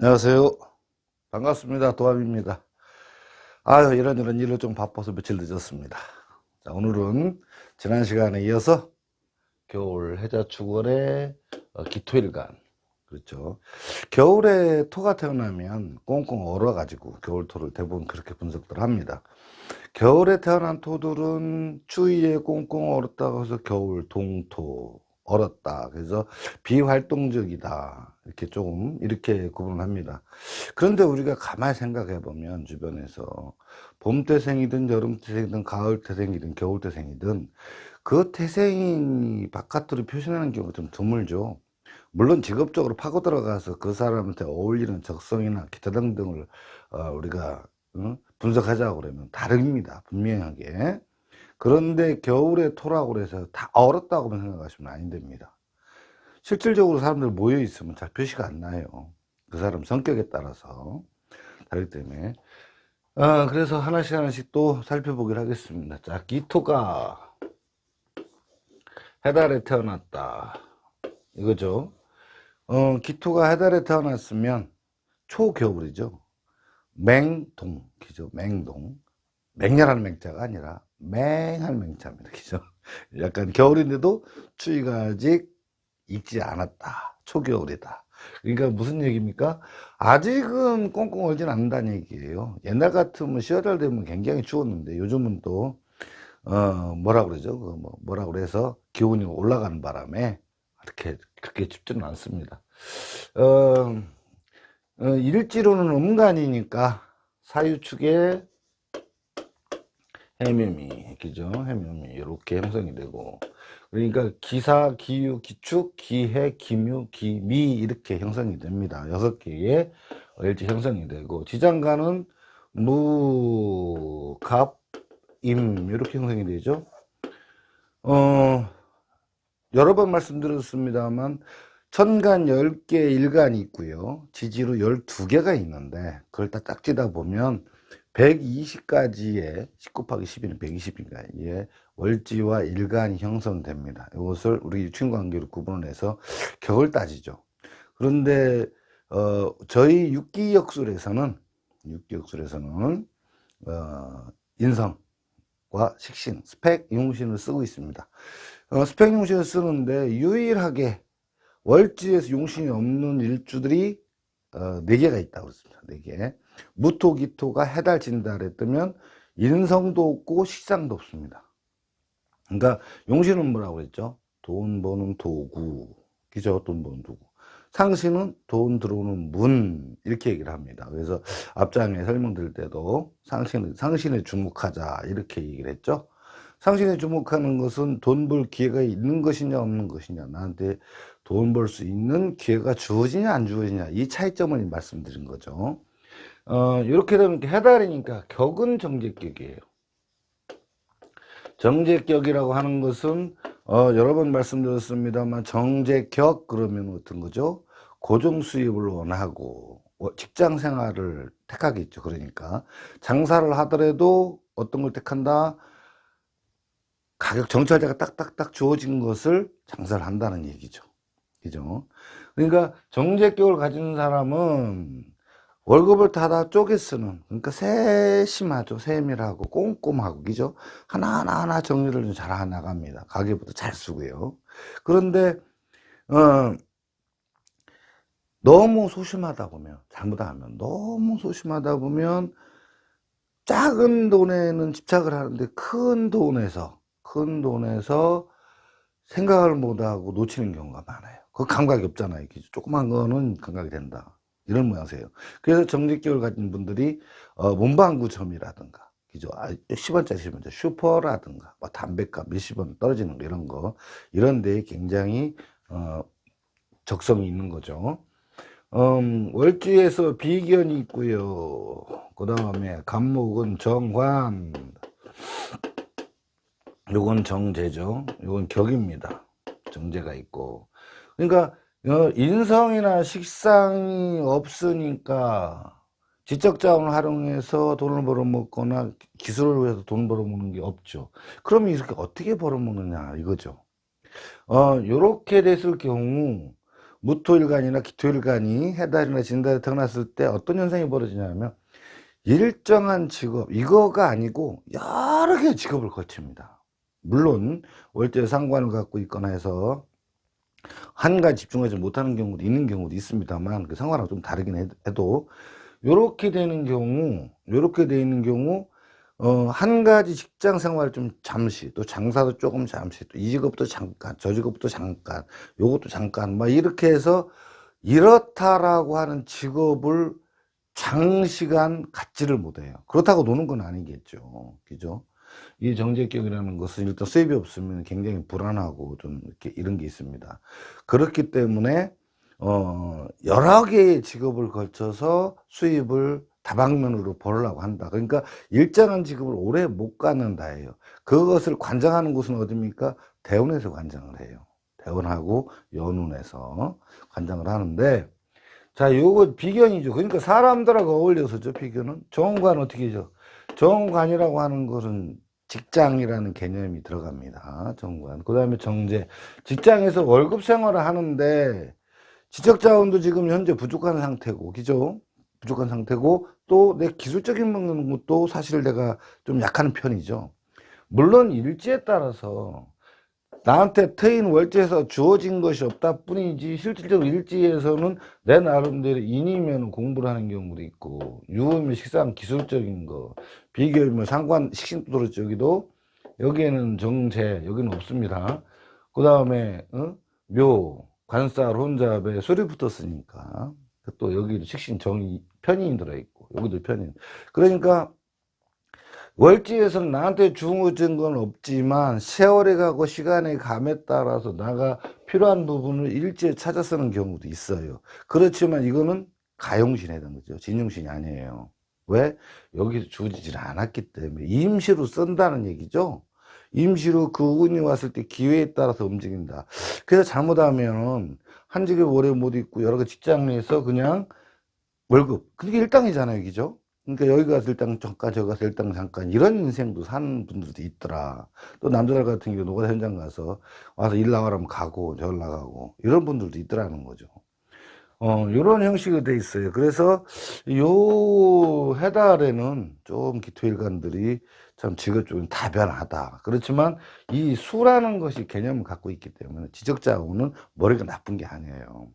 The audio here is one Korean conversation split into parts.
안녕하세요. 반갑습니다. 도함입니다. 아유, 이런 이런 일로 좀 바빠서 며칠 늦었습니다. 자, 오늘은 지난 시간에 이어서 겨울 해자축월의 어, 기토일간. 그렇죠. 겨울에 토가 태어나면 꽁꽁 얼어가지고 겨울토를 대부분 그렇게 분석들 합니다. 겨울에 태어난 토들은 추위에 꽁꽁 얼었다고 해서 겨울 동토, 얼었다. 그래서 비활동적이다. 이렇게 조금 이렇게 구분을 합니다. 그런데 우리가 가만히 생각해 보면 주변에서 봄 태생이든 여름 태생이든 가을 태생이든 겨울 태생이든 그 태생이 바깥으로 표시하는 경우가 좀 드물죠. 물론 직업적으로 파고 들어가서 그 사람한테 어울리는 적성이나 기타 등등을 어, 우리가 응? 분석하자고 그러면 다릅니다. 분명하게. 그런데 겨울에 토라고 그래서 다 얼었다고만 생각하시면 아니 됩니다. 실질적으로 사람들 모여 있으면 잘 표시가 안 나요. 그 사람 성격에 따라서 다르기 때문에. 어, 그래서 하나씩 하나씩 또 살펴보기로 하겠습니다. 자, 기토가 해달에 태어났다. 이거죠. 어, 기토가 해달에 태어났으면 초겨울이죠. 맹동, 그죠? 맹동. 맹렬한 맹자가 아니라 맹한 맹자입니다. 그죠? 약간 겨울인데도 추위가 아직 익지 않았다. 초겨울이다. 그러니까 무슨 얘기입니까? 아직은 꽁꽁 얼진 않는다는 얘기예요. 옛날 같으면 10월 되면 굉장히 추웠는데 요즘은 또, 어, 뭐라 그러죠? 그 뭐, 뭐라 그래서 기온이 올라가는 바람에 그렇게, 그렇게 춥지는 않습니다. 어, 어, 일지로는 음간이니까 사유축에 해묘미, 그죠? 해묘미, 이렇게 형성이 되고. 그러니까 기사, 기유, 기축, 기해, 기묘, 기미, 이렇게 형성이 됩니다. 여섯 개의 일지 형성이 되고, 지장간은 무, 갑, 임, 이렇게 형성이 되죠. 어, 여러 번 말씀드렸습니다만, 천간 10개 일간이 있고요. 지지로 12개가 있는데, 그걸 다 딱지다 보면, 120가지의 10 곱하기 10이는 120인가 예, 월지와 일간이 형성됩니다. 이것을 우리 유친관계로 구분해서 격을 따지죠. 그런데 어, 저희 육기역술에서는 육기역술에서는 어, 인성과 식신, 스펙 용신을 쓰고 있습니다. 어, 스펙 용신을 쓰는데 유일하게 월지에서 용신이 없는 일주들이 어, 4개가 있다고 그랬습니다. 4개. 무토, 기토가 해달, 진달에 뜨면 인성도 없고 식상도 없습니다. 그러니까 용신은 뭐라고 그랬죠? 돈 버는 도구. 그죠? 돈 버는 도구. 상신은 돈 들어오는 문. 이렇게 얘기를 합니다. 그래서 앞장에 설명드릴 때도 상신, 상신에 주목하자. 이렇게 얘기를 했죠. 상신에 주목하는 것은 돈 벌 기회가 있는 것이냐, 없는 것이냐. 나한테 돈 벌 수 있는 기회가 주어지냐, 안 주어지냐. 이 차이점을 말씀드린 거죠. 어, 이렇게 되면 해달이니까 격은 정제격이에요. 정제격이라고 하는 것은 어, 여러 번 말씀드렸습니다만 정제격 그러면 어떤 거죠? 고정 수입을 원하고 어, 직장 생활을 택하겠죠. 그러니까 장사를 하더라도 어떤 걸 택한다? 가격 정찰제가 딱딱딱 주어진 것을 장사를 한다는 얘기죠. 그죠? 그러니까 정제격을 가진 사람은 월급을 다다 쪼개 쓰는 그러니까 세심하죠. 세밀하고 꼼꼼하고 그죠? 하나하나 하나 정리를 잘 나갑니다. 가계부도 잘 쓰고요. 그런데 어 너무 소심하다 보면 잘못하면 너무 소심하다 보면 작은 돈에는 집착을 하는데 큰 돈에서 큰 돈에서 생각을 못하고 놓치는 경우가 많아요. 그 감각이 없잖아요. 조그만 거는 감각이 된다 이런 모양새예요. 그래서 정직격을 가진 분들이 어, 문방구점이라든가 그죠? 아, 10원짜리 10원짜리 슈퍼라든가 뭐 담배값 몇십 원 떨어지는 거 이런 거 이런 데에 굉장히 어, 적성이 있는 거죠. 음, 월주에서 비견이 있고요. 그 다음에 간목은 정관 요건 정제죠. 요건 격입니다. 정제가 있고 그러니까 어, 인성이나 식상이 없으니까 지적 자원을 활용해서 돈을 벌어먹거나 기술을 위해서 돈 벌어먹는 게 없죠. 그럼 이렇게 어떻게 벌어먹느냐 이거죠. 어, 요렇게 됐을 경우 무토일간이나 기토일간이 해달이나 진달에 태어났을 때 어떤 현상이 벌어지냐면 일정한 직업 이거가 아니고 여러 개의 직업을 거칩니다. 물론 월제 상관을 갖고 있거나 해서 한 가지 집중하지 못하는 경우도 있는 경우도 있습니다만 그 상관하고 좀 다르긴 해- 해도 요렇게 되는 경우 요렇게 되어 있는 경우 어, 한 가지 직장 생활 좀 잠시, 또 장사도 조금 잠시, 또 이 직업도 잠깐, 저 직업도 잠깐, 요것도 잠깐, 막 이렇게 해서 이렇다라고 하는 직업을 장시간 갖지를 못해요. 그렇다고 노는 건 아니겠죠. 그죠? 이 정제격이라는 것은 일단 수입이 없으면 굉장히 불안하고 좀 이렇게 이런 게 있습니다. 그렇기 때문에, 어, 여러 개의 직업을 걸쳐서 수입을 다방면으로 벌려고 한다. 그러니까 일정한 직업을 오래 못 갖는다예요. 그것을 관장하는 곳은 어딥니까? 대원에서 관장을 해요. 대원하고 연운에서 관장을 하는데 자, 요거 비견이죠. 그러니까 사람들하고 어울려서죠, 비견은. 정관은 어떻게 하죠? 정관이라고 하는 것은 직장이라는 개념이 들어갑니다. 정관. 그 다음에 정제. 직장에서 월급 생활을 하는데 지적 자원도 지금 현재 부족한 상태고, 그죠? 부족한 상태고, 또 내 기술적인 것도 사실 내가 좀 약한 편이죠. 물론 일지에 따라서 나한테 트인 월지에서 주어진 것이 없다 뿐이지 실질적으로 일지에서는 내 나름대로 인이면 공부를 하는 경우도 있고 유음이면 식상 기술적인 거 비교이면 상관 식신도로 여기도 여기에는 정제 여기는 없습니다. 그 다음에 어? 묘 관살 혼잡에 술이 붙었으니까. 또 여기도 식신 정이 편인이 들어있고 여기도 편인. 그러니까 월지에서는 나한테 주어진 건 없지만 세월이 가고 시간의 감에 따라서 나가 필요한 부분을 일지에 찾아 쓰는 경우도 있어요. 그렇지만 이거는 가용신에 해당 거죠. 진용신이 아니에요. 왜? 여기서 주어지질 않았기 때문에 임시로 쓴다는 얘기죠. 임시로 그 운이 왔을 때 기회에 따라서 움직인다. 그래서 잘못하면 한 직에 오래 못 있고 여러 가지 직장 내에서 그냥 월급 그게 일당이잖아요, 그죠? 그러니까 여기 가서 일당 잠깐 저기 가서 일당 잠깐 이런 인생도 사는 분들도 있더라. 또 남자들 같은 경우 노가 현장 가서 와서 일 나가라면 가고 저를 나가고 이런 분들도 있더라는 거죠. 어, 요런 형식으로 돼 있어요. 그래서 요 해달에는 좀 기토일관들이 참 직업적으로 다변하다. 그렇지만 이 수라는 것이 개념을 갖고 있기 때문에 지적자하고는 머리가 나쁜 게 아니에요.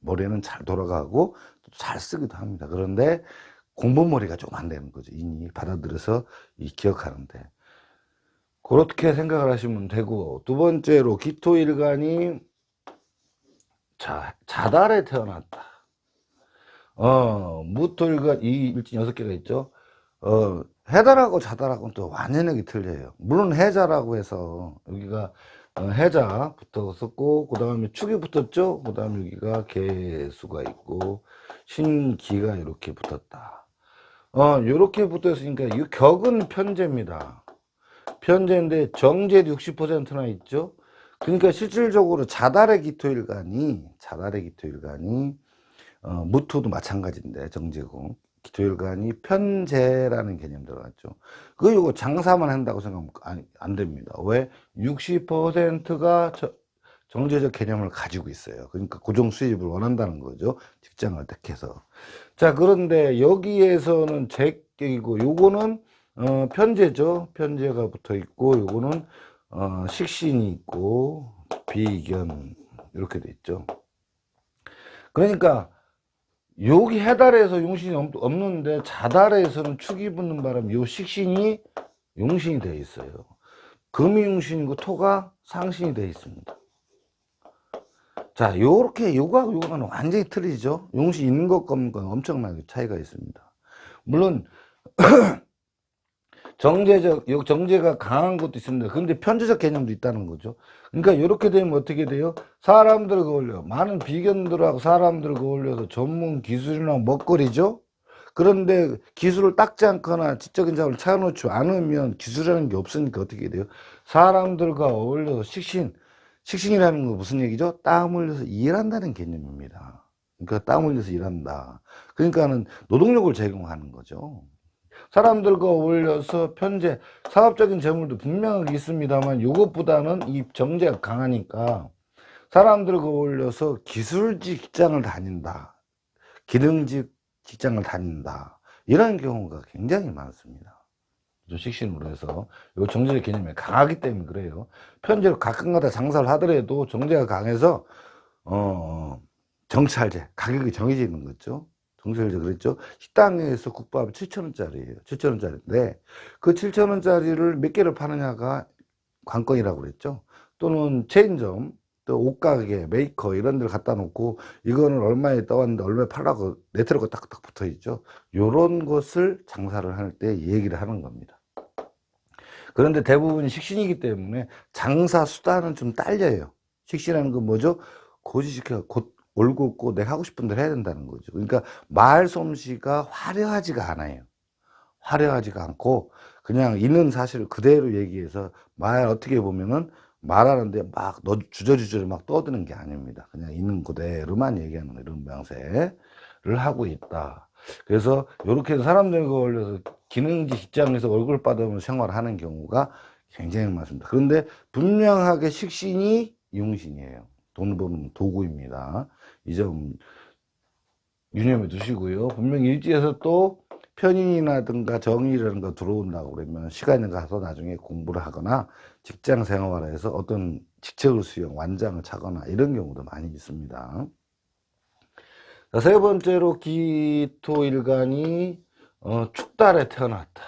머리는 잘 돌아가고 또잘 쓰기도 합니다. 그런데 공부머리가 좀 안 되는 거죠. 인이 받아들여서 이 기억하는데. 그렇게 생각을 하시면 되고, 두 번째로 기토일간이 자, 자달에 태어났다. 어, 무토일간, 이 일진 여섯 개가 있죠. 어, 해달하고 자달하고는 또 완전하게 틀려요. 물론 해자라고 해서 여기가 어, 해자 붙었었고, 그 다음에 축이 붙었죠. 그 다음에 여기가 개수가 있고, 신기가 이렇게 붙었다. 어, 요렇게 붙어 있으니까 이 격은 편제입니다. 편제인데 정제도 60%나 있죠. 그러니까 실질적으로 자달의 기토일간이 자달의 기토일간이 어, 무토도 마찬가지인데 정제고 기토일간이 편제라는 개념 들어갔죠. 그 이거 장사만 한다고 생각하면 안, 안 됩니다. 왜? 60%가 정제적 개념을 가지고 있어요. 그러니까 고정 수입을 원한다는 거죠. 직장을 택해서. 자, 그런데 여기에서는 제격이고, 요거는, 어, 편제죠. 편제가 붙어 있고, 요거는, 어, 식신이 있고, 비견, 이렇게 돼 있죠. 그러니까, 여기 해달에서 용신이 없- 없는데, 자달에서는 축이 붙는 바람에 요 식신이 용신이 되어 있어요. 금이 용신이고, 토가 상신이 되어 있습니다. 자, 요렇게 요거하고 요거는 완전히 틀리죠. 용시 있는 것과 없는 건 엄청나게 차이가 있습니다. 물론 정제적 요 정제가 강한 것도 있습니다. 근데 편제적 개념도 있다는 거죠. 그러니까 이렇게 되면 어떻게 돼요? 사람들을 어울려 많은 비견들하고 사람들을 어울려서 전문 기술이나 먹거리죠. 그런데 기술을 닦지 않거나 지적인 자원을 찾아놓지 않으면 기술이라는 게 없으니까 어떻게 돼요? 사람들과 어울려서 식신 식신이라는 건 무슨 얘기죠? 땀 흘려서 일한다는 개념입니다. 그러니까 땀 흘려서 일한다. 그러니까는 노동력을 제공하는 거죠. 사람들과 어울려서 편제, 사업적인 재물도 분명하게 있습니다만 이것보다는 이 정제가 강하니까 사람들과 어울려서 기술직 직장을 다닌다. 기능직 직장을 다닌다. 이런 경우가 굉장히 많습니다. 식신으로 해서 이 정제의 개념이 강하기 때문에 그래요. 편제로 가끔가다 장사를 하더라도 정제가 강해서 어 정찰제 가격이 정해져 있는 거죠. 정찰제 그랬죠. 식당에서 국밥이 7천원짜리예요. 7천원짜리인데 그 7천원짜리를 몇 개를 파느냐가 관건이라고 그랬죠. 또는 체인점 또 옷가게, 메이커 이런 데를 갖다 놓고 이거는 얼마에 떠왔는데 얼마에 팔라고 네트로가 딱딱 붙어 있죠. 요런 것을 장사를 할 때 얘기를 하는 겁니다. 그런데 대부분이 식신이기 때문에 장사 수단은 좀 딸려요. 식신하는 건 뭐죠? 고지시켜 곧 올곧고 내가 하고 싶은 대로 해야 된다는 거죠. 그러니까 말 솜씨가 화려하지가 않아요. 화려하지가 않고 그냥 있는 사실을 그대로 얘기해서 말 어떻게 보면은 말하는데 막 너 주저주저 막 떠드는 게 아닙니다. 그냥 있는 그대로만 얘기하는 이런 모양새를 하고 있다. 그래서 이렇게 사람들과 어울려서 기능지 직장에서 얼굴 받으면서 생활하는 경우가 굉장히 많습니다. 그런데 분명하게 식신이 용신이에요. 돈 버는 도구입니다. 이 점 유념해 두시고요. 분명히 일지에서 또 편인이라든가 정의라든가 들어온다고 그러면 시간이 가서 나중에 공부를 하거나 직장 생활에서 어떤 직책을 수용, 완장을 차거나 이런 경우도 많이 있습니다. 자, 세 번째로 기토일간이 어, 축달에 태어났다.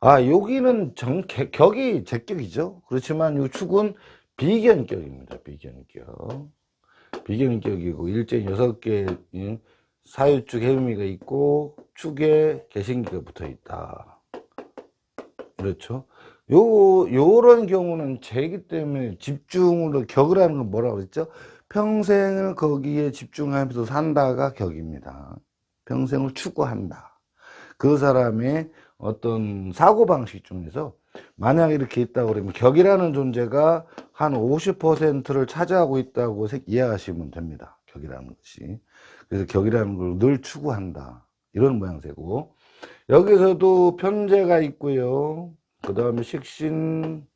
아, 여기는 정, 개- 격이 제격이죠. 그렇지만 이 축은 비견격입니다. 비견격. 비견격이고 일제 여섯 개 예, 사유축 해미가 있고 축에 개신기가 붙어 있다. 그렇죠. 요 요런 경우는 재기 때문에 집중으로 격을 하는 건 뭐라고 그랬죠? 평생을 거기에 집중하면서 산다가 격입니다. 평생을 추구한다. 그 사람의 어떤 사고방식 중에서 만약 이렇게 있다고 그러면 격이라는 존재가 한 50%를 차지하고 있다고 생- 이해하시면 됩니다. 격이라는 것이. 그래서 격이라는 걸 늘 추구한다. 이런 모양새고. 여기서도 편제가 있고요. 그 다음에 식신,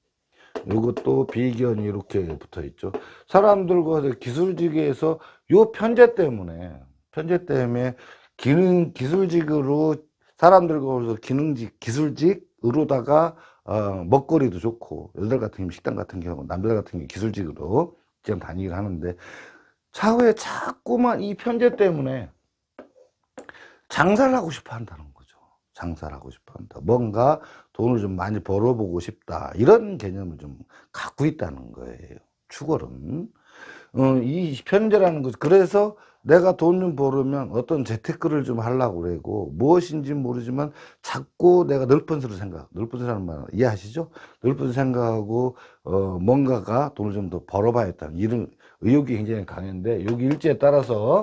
이것도 비견이 이렇게 붙어 있죠. 사람들과 기술직에서 요 편제 때문에, 편제 때문에 기능, 기술직으로 사람들과 기능직, 기술직으로다가 어, 먹거리도 좋고, 여자들 같은 경우 식당 같은 경우, 남자들 같은 경우 기술직으로 직장 다니기를 하는데, 차후에 자꾸만 이 편제 때문에 장사를 하고 싶어 한다는 거죠. 장사를 하고 싶어 한다. 뭔가 돈을 좀 많이 벌어보고 싶다. 이런 개념을 좀 갖고 있다는 거예요. 추월은. 어, 이 편제라는 것. 그래서 내가 돈 좀 벌으면 어떤 재테크를 좀 하려고 그러고 무엇인지 모르지만 자꾸 내가 넓은 수로 생각, 넓은 수라는 말 이해하시죠? 넓은 생각하고 어, 뭔가가 돈을 좀 더 벌어봐야겠다. 이런 의욕이 굉장히 강한데 여기 일제에 따라서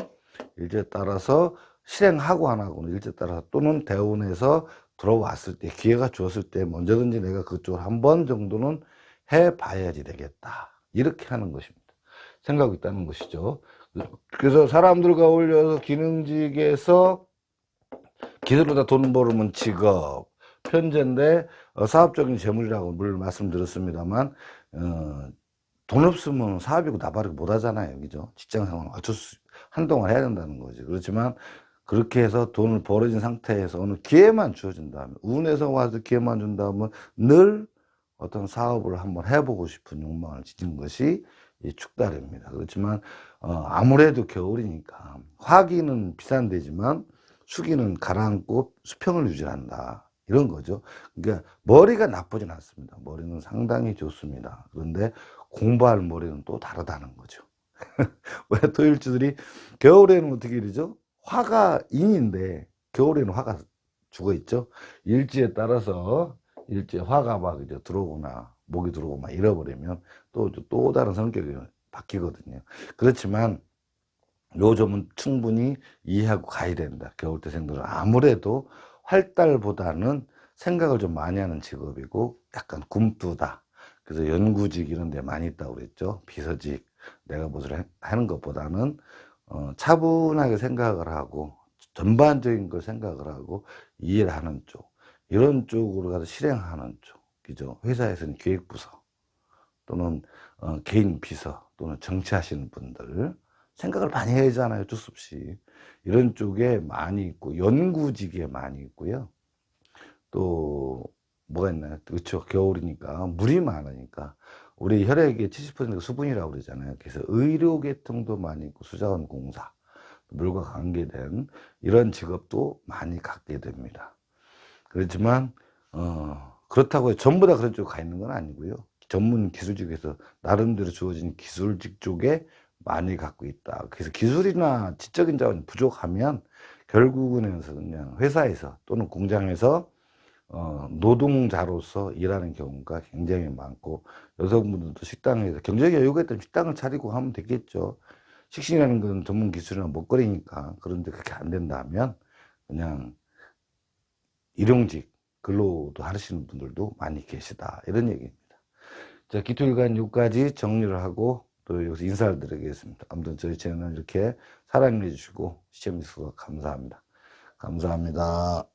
일제에 따라서 실행하고 안 하고는 일제에 따라서 또는 대운에서 들어왔을 때 기회가 주었을 때 언제든지 내가 그쪽을 한 번 정도는 해봐야지 되겠다. 이렇게 하는 것입니다. 생각이 있다는 것이죠. 그래서 사람들과 어울려서 기능직에서 기술로 다 돈 벌으면 직업, 편제인데 어, 사업적인 재물이라고 물 말씀드렸습니다만 어, 돈 없으면 사업이고 나발이고 못 하잖아요. 그죠? 직장 생활 어쩔 수 한동안 해야 된다는 거지. 그렇지만 그렇게 해서 돈을 벌어진 상태에서 어느 기회만 주어진다면 운에서 와서 기회만 준다면 늘 어떤 사업을 한번 해보고 싶은 욕망을 지닌 것이 이 축달입니다. 그렇지만 어, 아무래도 겨울이니까 화기는 비싼 데지만 수기는 가라앉고 수평을 유지한다. 이런 거죠. 그러니까 머리가 나쁘진 않습니다. 머리는 상당히 좋습니다. 그런데 공부할 머리는 또 다르다는 거죠. 왜 토일주들이 겨울에는 어떻게 되죠? 화가 인인데 겨울에는 화가 죽어 있죠. 일지에 따라서 일지에 화가 막 이제 들어오거나 목이 들어오고 막 잃어버리면 또 또 다른 성격이 바뀌거든요. 그렇지만 요 점은 충분히 이해하고 가야 된다. 겨울대생들은 아무래도 활달보다는 생각을 좀 많이 하는 직업이고 약간 굼뜨다. 그래서 연구직 이런 데 많이 있다고 그랬죠. 비서직 내가 무엇을 해- 하는 것보다는 어, 차분하게 생각을 하고 전반적인 걸 생각을 하고 이해를 하는 쪽 이런 쪽으로 가서 실행하는 쪽 그죠 회사에서는 기획부서 또는 어, 개인 비서 또는 정치하시는 분들 생각을 많이 해야 하잖아요. 없이. 이런 쪽에 많이 있고 연구직에 많이 있고요. 또 뭐가 있나요? 그렇죠. 겨울이니까 물이 많으니까 우리 혈액의 70%가 수분이라고 그러잖아요. 그래서 의료계통도 많이 있고 수자원 공사 물과 관계된 이런 직업도 많이 갖게 됩니다. 그렇지만 어, 그렇다고 전부 다 그런 쪽가 있는 건 아니고요. 전문 기술직에서 나름대로 주어진 기술직 쪽에 많이 갖고 있다. 그래서 기술이나 지적인 자원이 부족하면 결국은 그냥 회사에서 또는 공장에서 어, 노동자로서 일하는 경우가 굉장히 많고 여성분들도 식당에서 경제적 여유가 있다면 식당을 차리고 하면 되겠죠. 식신이라는 건 전문 기술이나 먹거리니까 그런데 그렇게 안 된다면 그냥 일용직 근로도 하시는 분들도 많이 계시다 이런 얘기입니다. 자 기토일간 여기까지 정리를 하고 또 여기서 인사를 드리겠습니다. 아무튼 저희 채널 이렇게 사랑해 주시고 시청해 주셔서 감사합니다. 감사합니다.